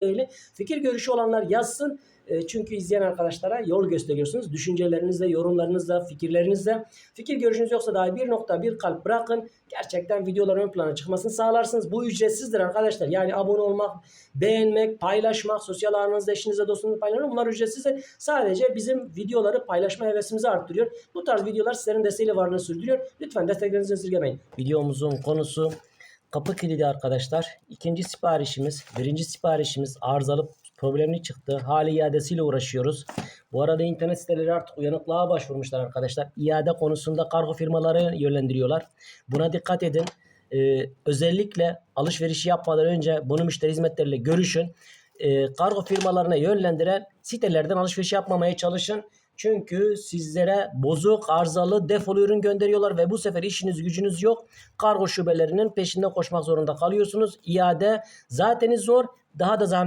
ilgili fikir görüşü olanlar yazsın. E, Çünkü izleyen arkadaşlara yol gösteriyorsunuz. Düşüncelerinizle, yorumlarınızla, fikirlerinizle. Fikir görüşünüz yoksa dahi bir nokta bir kalp bırakın. Gerçekten videoların ön plana çıkmasını sağlarsınız. Bu ücretsizdir arkadaşlar. Yani abone olmak, beğenmek, paylaşmak, sosyal ağınızda eşinizle dostunuzla paylaşmak bunlar ücretsizdir. Sadece bizim videoları paylaşma hevesimizi arttırıyor. Bu tarz videolar sizlerin desteğiyle varlığını sürdürüyor. Lütfen desteklerinizi esirgemeyin. Videomuzun konusu kapı kilidi arkadaşlar. İkinci siparişimiz, birinci siparişimiz arızalı problemli çıktı. Hali iadesiyle uğraşıyoruz. Bu arada internet siteleri artık uyanıklığa başvurmuşlar arkadaşlar. İade konusunda kargo firmaları yönlendiriyorlar. Buna dikkat edin. Ee, özellikle alışverişi yapmadan önce bunu müşteri hizmetleriyle görüşün. Ee, kargo firmalarına yönlendiren sitelerden alışveriş yapmamaya çalışın. Çünkü sizlere bozuk, arızalı, defolu ürün gönderiyorlar ve bu sefer işiniz gücünüz yok. Kargo şubelerinin peşinde koşmak zorunda kalıyorsunuz. İade zaten zor, daha da zahmet